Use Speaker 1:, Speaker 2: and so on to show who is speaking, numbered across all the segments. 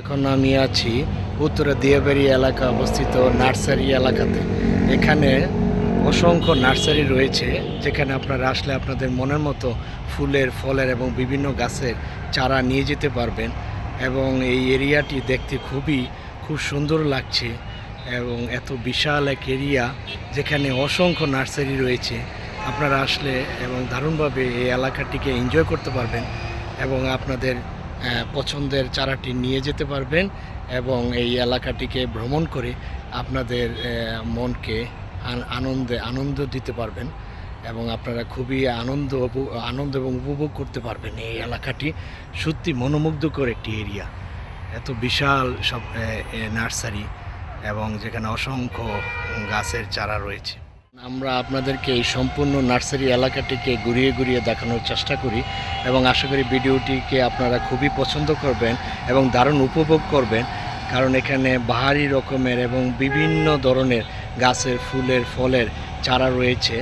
Speaker 1: এখন আমি আছি উত্তরা দিয়াবাড়ি এলাকা অবস্থিত নার্সারি এলাকাতে। এখানে অসংখ্য নার্সারি রয়েছে, যেখানে আপনারা আসলে আপনাদের মনের মতো ফুলের, ফলের এবং বিভিন্ন গাছের চারা নিয়ে যেতে পারবেন এবং এই এরিয়াটি দেখতে খুবই, খুব সুন্দর লাগছে এবং এত বিশাল এক এরিয়া যেখানে অসংখ্য নার্সারি রয়েছে। আপনারা আসলে এবং দারুণভাবে এই এলাকাটিকে এনজয় করতে পারবেন এবং আপনাদের পছন্দের চারাটি নিয়ে যেতে পারবেন এবং এই এলাকাটিকে ভ্রমণ করে আপনাদের মনকে আন- আনন্দে আনন্দ দিতে পারবেন এবং আপনারা খুবই আনন্দ আনন্দ এবং উপভোগ করতে পারবেন এই এলাকাটি। সত্যি মনোমুগ্ধকর একটি এরিয়া। এত বিশাল সব নার্সারি এবং যেখানে অসংখ্য গাছের চারা রয়েছে। আমরা আপনাদেরকে এই সম্পূর্ণ নার্সারি এলাকাটিকে ঘুরিয়ে ঘুরিয়ে দেখানোর চেষ্টা করি এবং আশা করি ভিডিওটিকে আপনারা খুবই পছন্দ করবেন এবং দারুণ উপভোগ করবেন। কারণ এখানে বাহারি রকমের এবং বিভিন্ন ধরনের গাছের ফুলের, ফলের চারা রয়েছে।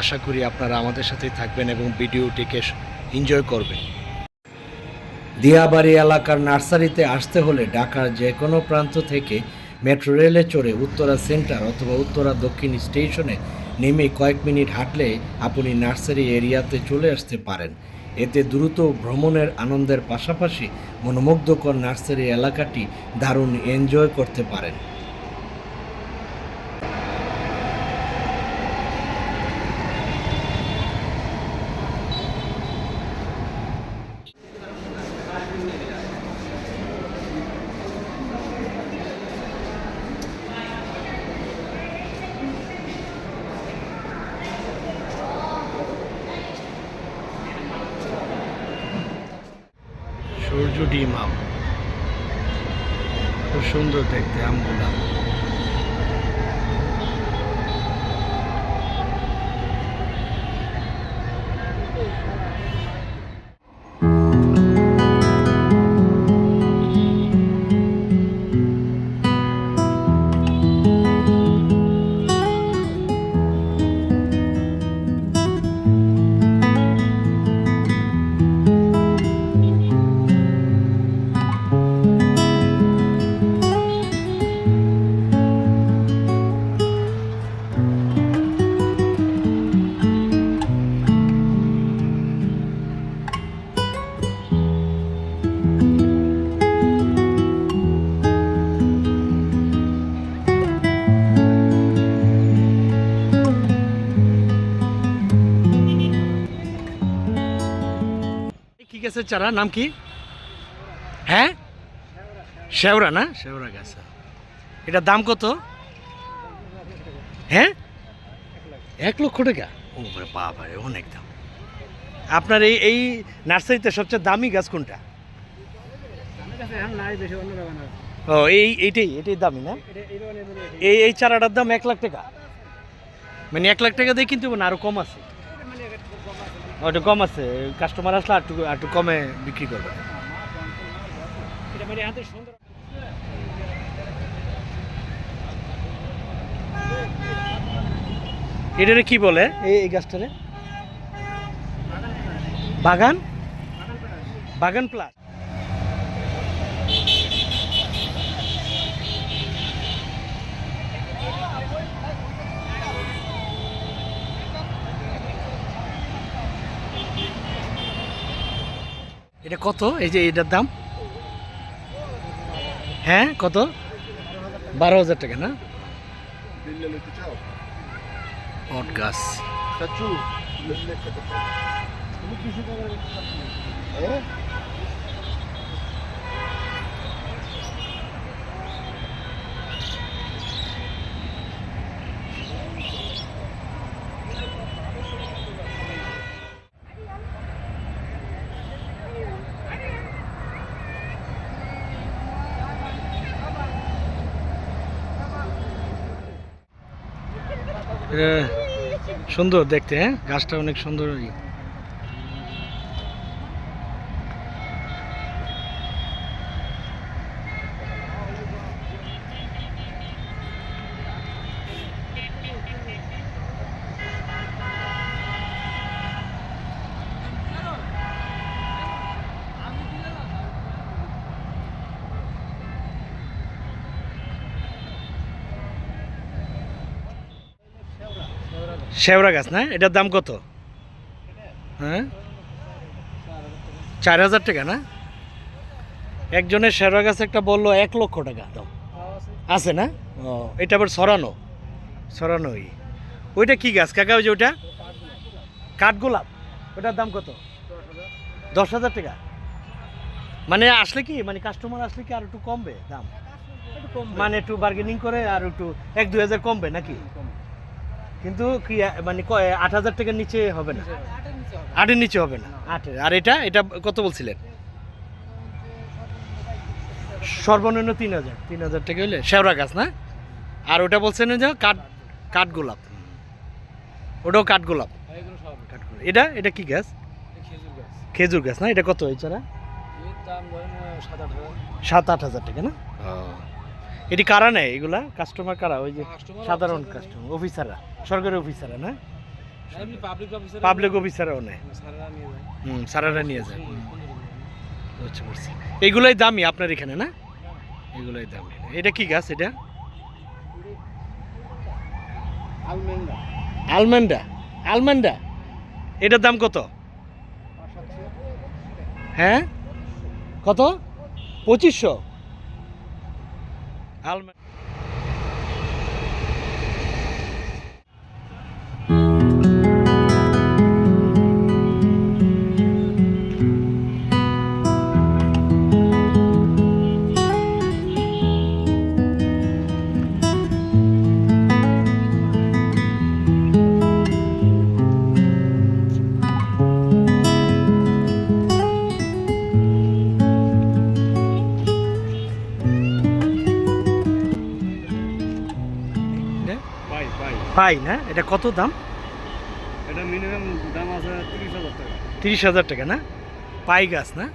Speaker 1: আশা করি আপনারা আমাদের সাথেই থাকবেন এবং ভিডিওটিকে এনজয় করবেন। দিয়াবাড়ি এলাকার নার্সারিতে আসতে হলে ঢাকার যে কোনো প্রান্ত থেকে মেট্রো রেলে চড়ে উত্তরা সেন্টার অথবা উত্তরা দক্ষিণ স্টেশনে নেমে কয়েক মিনিট হাঁটলে আপনি নার্সারি এরিয়াতে চলে আসতে পারেন। এতে দ্রুত ভ্রমণের আনন্দের পাশাপাশি মনোমুগ্ধকর নার্সারি এলাকাটি দারুণ এনজয় করতে পারেন। ডিম আম। খুব সুন্দর দেখতে আমগুলা। গাছের চারা, নাম কি? হ্যাঁ? শেওড়া না? শেওড়া গাছ এটার দাম কত? হ্যাঁ? এক লক্ষ টাকা? ও বাবা অনেক দাম। আপনার এই এই নার্সারিতে সবচেয়ে দামি গাছ কোনটা? ও, এই, এইটাই, এটাই দামি না? এই এই চারাটার দাম এক লাখ টাকা। মানে এক লাখ টাকা দিয়ে কিনতে হবে না আরও কম আছে। ওটা কম আছে কাস্টমার আসলে একটু একটু কমে বিক্রি করবে। এটারে কি বলে? এই এই গাছটারে? বাগান? বাগান প্লাস। এটা কত? এই যে এটার দাম? হ্যাঁ কত? বারো হাজার টাকা না? গাছ। সুন্দর দেখতে হ্যাঁ? গাছটা অনেক সুন্দর শেওড়া গাছ না? এটার দাম কত? হ্যাঁ? চার হাজার টাকা না? একজনের শেওড়া গাছ একটা বলল এক লক্ষ টাকা দাম। আছে না? ও এটা আবার সরানো সরানোই ওইটা কি গাছ? কাকা ওই যে ওইটা? কাঠগোলাপ। ওটার দাম কত? দশ হাজার টাকা। মানে আসলে কি? মানে কাস্টমার আসলে কি আর একটু কমবে দাম? মানে একটু বার্গেনিং করে আর একটু এক দুই হাজার কমবে নাকি? কিন্তু কি মানে কয়- আট হাজার টাকার নিচে হবে না? আটের নিচে হবে না। আটের। আর এটা এটা কত বলছিলেন? সর্বনিম্ন তিন হাজার। তিন হাজার টাকা হইলে শেওড়া গাছ না? আর ওটা বলছেন যে কাঠ কাঠগোলাপ ওটাও কাঠগোলাপ কাঠগোলাপ এটা এটা কি গাছ? খেজুর গাছ না? এটা কত হয়েছে সাত আট হাজার। টাকা না? এটি কারা নেয়? এগুলা কাস্টমার কারা? ওই যে সাধারণ কাস্টমার অফিসাররা সরকারি অফিসাররা না? পাবলিক অফিসাররাও নেয়। হুম সারারা নিয়ে যায়। বুঝতে পারছি। এগুলোই দামি আপনার এখানে না? এগুলোই দামি। এটা কি গাছ এটা? আলমেন্ডা। আলমেন্ডা? এটার দাম কত? হ্যাঁ? কত? পঁচিশশো? আলমেন্ডা
Speaker 2: পাই
Speaker 1: না? এটা কত দাম?
Speaker 2: এটা মিনিমাম দাম আছে তিরিশ হাজার টাকা।
Speaker 1: তিরিশ হাজার টাকা না? পাই গাছ না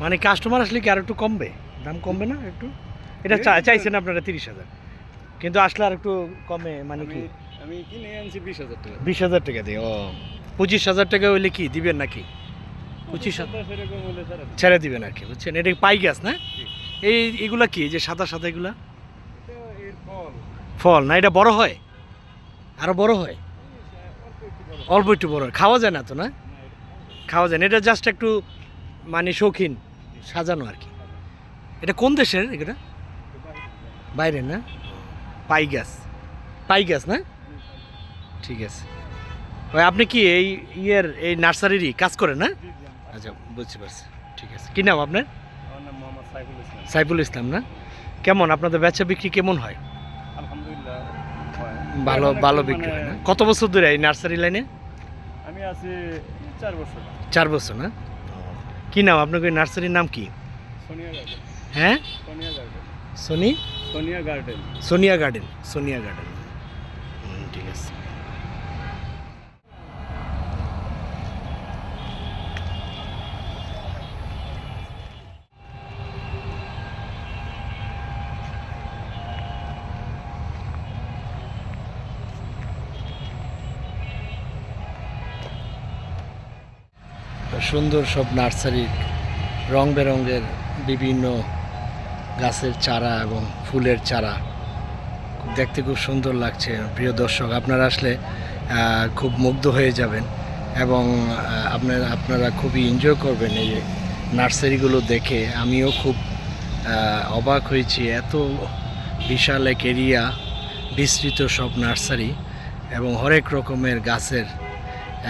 Speaker 1: মানে কাস্টমার আসলে কি আর একটু কমবে? দাম কমবে না একটু? এটা চাইছেন আপনারা তিরিশ হাজার। কিন্তু আসলে আর একটু কমে মানে
Speaker 2: আমি
Speaker 1: কি?
Speaker 2: আমি কিনে আনছি বিশ হাজার টাকা।
Speaker 1: বিশ হাজার টাকা দিয়ে ও। পঁচিশ হাজার টাকা হইলে কি দিবেন নাকি? পঁচিশ হাজার ছেড়ে দিবেন। আর কি বুঝছেন? এটা পাই গাছ না? এই এগুলা কি যে সাদা সাদা এগুলা?
Speaker 2: ফল
Speaker 1: না এটা বড় হয়? আরও বড় হয়? অল্প একটু বড় হয়। খাওয়া যায় না তো না? খাওয়া যায় না। এটা জাস্ট একটু মানে শৌখিন সাজানো আর কি। এটা কোন দেশের এটা বাইরের না? পাই গাছ পাই গাছ না? ঠিক আছে। ওই আপনি কি এই ইয়ের এই নার্সারিরই কাজ করেন না? আচ্ছা বুঝতে পারছি। ঠিক আছে। কী নাম আপনার?
Speaker 2: নাম সাইফুল ইসলাম
Speaker 1: না? কেমন? আপনাদের বেচা বিক্রি কেমন হয়। ভালো ভালো বিক্রি
Speaker 2: মানে
Speaker 1: হয় না? কত বছর ধরে এই নার্সারি লাইনে?
Speaker 2: আমি আছি চার বছর।
Speaker 1: চার বছর না? কি নাম? আপনাকে ওই নার্সারির নাম কি?
Speaker 2: সোনিয়া গার্ডেন।
Speaker 1: হ্যাঁ?
Speaker 2: Sonia Garden.
Speaker 1: Soni?
Speaker 2: Sonia Garden.
Speaker 1: Sonia Garden Sonia Garden. ঠিক আছে। সুন্দর সব নার্সারির রং বেরঙের বিভিন্ন গাছের চারা এবং ফুলের চারা। দেখতে খুব সুন্দর লাগছে, প্রিয় দর্শক। আপনারা আসলে খুব মুগ্ধ হয়ে যাবেন এবং আপনারা আপনারা খুবই এনজয় করবেন এই নার্সারিগুলো দেখে। আমিও খুব অবাক হয়েছি, এত বিশাল এক এরিয়া, বিস্তৃত সব নার্সারি এবং হরেক রকমের গাছের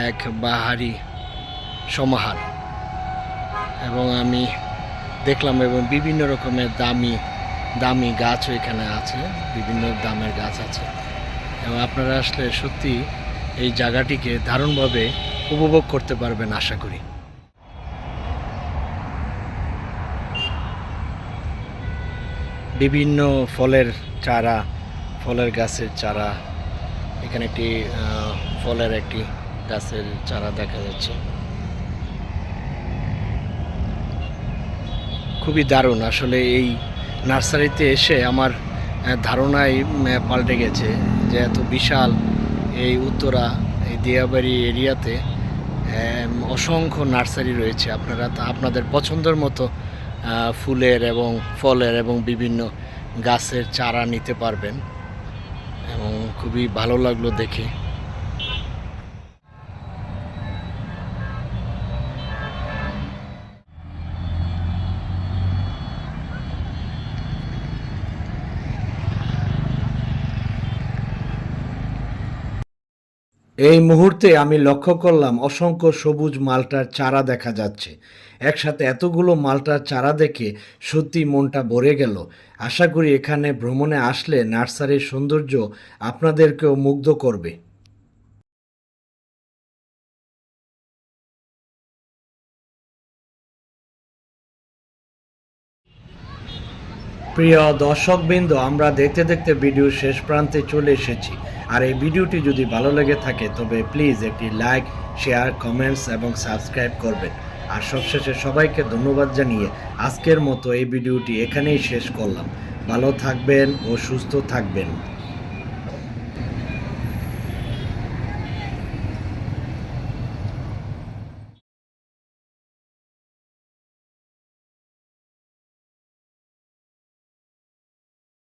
Speaker 1: এক বাহারি সমাহার। এবং আমি দেখলাম এবং বিভিন্ন রকমের দামি দামি গাছও এখানে আছে, বিভিন্ন দামের গাছ আছে। এবং আপনারা আসলে সত্যি এই জায়গাটিকে দারুণভাবে উপভোগ করতে পারবেন আশা করি। বিভিন্ন ফলের চারা, ফলের গাছের চারা, এখানে একটি ফলের একটি গাছের চারা দেখা যাচ্ছে। খুবই দারুণ। আসলে এই নার্সারিতে এসে আমার ধারণাই পাল্টে গেছে যে এত বিশাল এই উত্তরা, এই দিয়াবাড়ি এরিয়াতে অসংখ্য নার্সারি রয়েছে। আপনারা তা, আপনাদের পছন্দের মতো ফুলের এবং ফলের এবং বিভিন্ন গাছের চারা নিতে পারবেন এবং খুবই ভালো লাগল দেখে। এই মুহূর্তে আমি লক্ষ্য করলাম অসংখ্য সবুজ মালটার চারা দেখা যাচ্ছে। একসাথে এতগুলো মালটার চারা দেখে সত্যি মনটা ভরে গেল। আশা করি এখানে ভ্রমণে আসলে নার্সারির সৌন্দর্য আপনাদেরকেও মুগ্ধ করবে। প্রিয় দর্শকবৃন্দ, আমরা দেখতে দেখতে ভিডিও শেষ প্রান্তে চলে এসেছি। আর এই ভিডিওটি যদি ভালো লেগে থাকে, তবে প্লিজ একটি লাইক শেয়ার কমেন্টস এবং সাবস্ক্রাইব করবেন। আর সবশেষে সবাইকে ধন্যবাদ জানিয়ে আজকের মতো এই ভিডিওটি এখানেই শেষ করলাম। ভালো থাকবেন ও সুস্থ থাকবেন।